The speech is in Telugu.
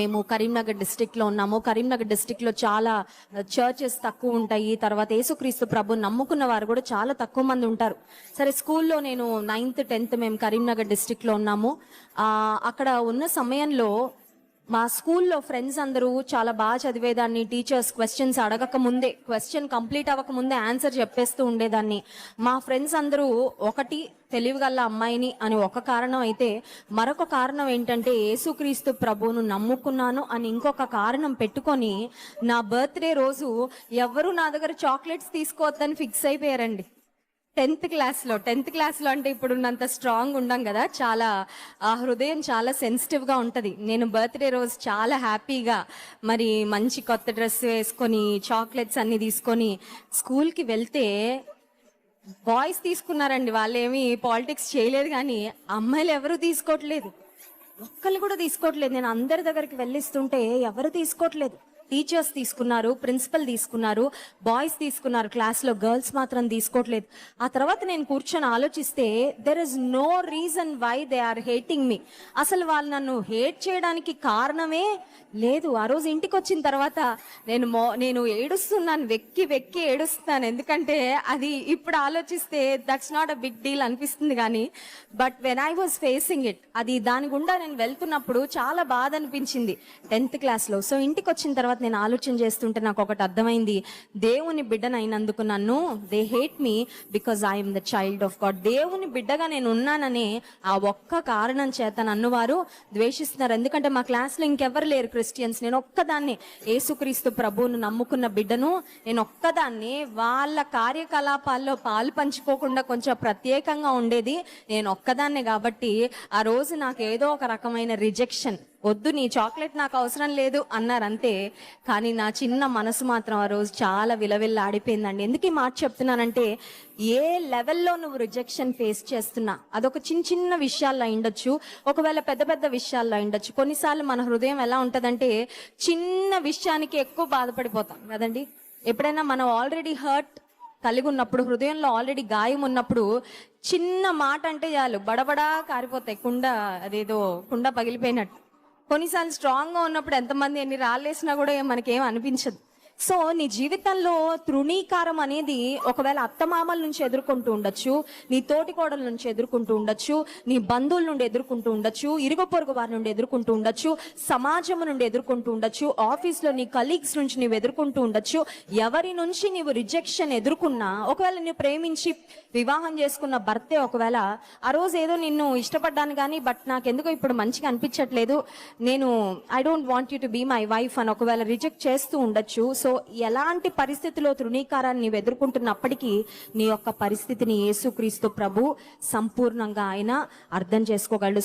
మేము కరీంనగర్ డిస్టిక్లో ఉన్నాము. కరీంనగర్ డిస్టిక్లో చాలా చర్చెస్ తక్కువ ఉంటాయి. తర్వాత యేసుక్రీస్తు ప్రభు నమ్ముకున్న వారు కూడా చాలా తక్కువ మంది ఉంటారు. సరే స్కూల్లో నేను నైన్త్ టెన్త్ మేము కరీంనగర్ డిస్టిక్లో ఉన్నాము. అక్కడ ఉన్న సమయంలో మా స్కూల్లో ఫ్రెండ్స్ అందరూ చాలా బాగా చదివేదాన్ని. టీచర్స్ క్వశ్చన్స్ అడగక ముందే క్వశ్చన్ కంప్లీట్ అవ్వక ముందే ఆన్సర్ చెప్పేస్తూ ఉండేదాన్ని. మా ఫ్రెండ్స్ అందరూ ఒకటి తెలివిగల అమ్మాయిని అని ఒక కారణం అయితే మరొక కారణం ఏంటంటే యేసుక్రీస్తు ప్రభువును నమ్ముకున్నాను అని ఇంకొక కారణం పెట్టుకొని నా బర్త్డే రోజు ఎవరు నా దగ్గర చాక్లెట్స్ తీసుకోవద్దని ఫిక్స్ అయిపోయారండి. టెన్త్ క్లాస్లో టెన్త్ క్లాస్లో అంటే ఇప్పుడు ఉన్నంత స్ట్రాంగ్ ఉండం కదా చాలా ఆ హృదయం చాలా సెన్సిటివ్గా ఉంటుంది. నేను బర్త్డే రోజు చాలా హ్యాపీగా మరి మంచి కొత్త డ్రెస్ వేసుకొని చాక్లెట్స్ అన్నీ తీసుకొని స్కూల్కి వెళ్తే బాయ్స్ తీసుకున్నారండి. వాళ్ళు పాలిటిక్స్ చేయలేదు కానీ అమ్మాయిలు ఎవరు తీసుకోవట్లేదు. ఒక్కళ్ళు కూడా తీసుకోవట్లేదు. నేను అందరి దగ్గరికి వెళ్ళిస్తుంటే ఎవరు తీసుకోవట్లేదు. టీచర్స్ తీసుకున్నారు ప్రిన్సిపల్ తీసుకున్నారు బాయ్స్ తీసుకున్నారు క్లాస్లో గర్ల్స్ మాత్రం తీసుకోవట్లేదు ఆ తర్వాత నేను కూర్చొని ఆలోచిస్తే there is no reason why they are hating me అసలు వాళ్ళు నన్ను హేట్ చేయడానికి కారణమే లేదు. ఆ రోజు ఇంటికి వచ్చిన తర్వాత నేను మో నేను ఏడుస్తున్నాను వెక్కి వెక్కి ఏడుస్తున్నాను. ఎందుకంటే అది ఇప్పుడు ఆలోచిస్తే that's not a big deal అనిపిస్తుంది కానీ but when I was facing it అది దాని గుండా నేను వెళ్తున్నప్పుడు చాలా బాధ అనిపించింది. టెన్త్ క్లాస్లో సో ఇంటికి వచ్చిన తర్వాత నేను ఆలోచన చేస్తుంటే నాకు ఒకటి అర్థమైంది. దేవుని బిడ్డనైనందుకు నన్ను they hate me because I'm the child of God దేవుని బిడ్డగా నేను ఉన్నాననే ఆ ఒక్క కారణం చేత నన్ను వారు ద్వేషిస్తున్నారు. ఎందుకంటే మా క్లాస్లో ఇంకెవరు లేరు క్రిస్టియన్స్ నేను ఒక్కదాన్ని. యేసుక్రీస్తు ప్రభువును నమ్ముకున్న బిడ్డను నేను ఒక్కదాన్ని. వాళ్ళ కార్యకలాపాల్లో పాలు పంచుకోకుండా కొంచెం ప్రత్యేకంగా ఉండేది నేను ఒక్కదాన్నే కాబట్టి ఆ రోజు నాకు ఏదో ఒక రకమైన రిజెక్షన్ వద్దు నీ చాక్లెట్ నాకు అవసరం లేదు అన్నారంతే కానీ నా చిన్న మనసు మాత్రం ఆ రోజు చాలా విలవిల్లా ఆడిపోయిందండి ఎందుకు ఈ మాట చెప్తున్నానంటే ఏ లెవెల్లో నువ్వు రిజెక్షన్ ఫేస్ చేస్తున్నా అదొక చిన్న చిన్న విషయాల్లో అయిండొచ్చు ఒకవేళ పెద్ద పెద్ద విషయాల్లో అయిండొచ్చు. కొన్నిసార్లు మన హృదయం ఎలా ఉంటుందంటే చిన్న విషయానికి ఎక్కువ బాధపడిపోతాం కదండి? ఎప్పుడైనా మనం ఆల్రెడీ హర్ట్ కలిగి ఉన్నప్పుడు హృదయంలో ఆల్రెడీ గాయం ఉన్నప్పుడు చిన్న మాట అంటే చాలు బడబడా కారిపోతాయి కుండ అదేదో కుండ పగిలిపోయినట్టు. కొన్నిసార్లు స్ట్రాంగ్గా ఉన్నప్పుడు ఎంతమంది ఎన్ని రాళ్ళేసినా కూడా మనకేం అనిపించదు. సో నీ జీవితంలో తృణీకారం అనేది ఒకవేళ అత్తమామల నుంచి ఎదుర్కొంటూ ఉండొచ్చు నీ తోటికోడల నుంచి ఎదుర్కొంటూ ఉండొచ్చు నీ బంధువుల నుండి ఎదుర్కొంటూ ఉండొచ్చు ఇరుగు పొరుగు వారి నుండి ఎదుర్కొంటూ ఉండొచ్చు సమాజం నుండి ఎదుర్కొంటూ ఉండొచ్చు ఆఫీస్లో నీ కలీగ్స్ నుంచి నీవు ఎదుర్కొంటూ ఉండొచ్చు ఎవరి నుంచి నీవు రిజెక్షన్ ఎదుర్కొన్నా ఒకవేళ నువ్వు ప్రేమించి వివాహం చేసుకున్న భర్తే ఒకవేళ ఆ రోజు ఏదో నిన్ను ఇష్టపడ్డాను కానీ బట్ నాకెందుకో ఇప్పుడు మంచిగా అనిపించట్లేదు నేను I don't want you to be my wife అని ఒకవేళ రిజెక్ట్ చేస్తూ ఉండొచ్చు సో ఎలాంటి పరిస్థితిలో తృణీకారాన్ని నీవు ఎదుర్కొంటున్నప్పటికీ నీ యొక్క పరిస్థితిని యేసుక్రీస్తు ప్రభు సంపూర్ణంగా ఆయన అర్థం చేసుకోగలడు.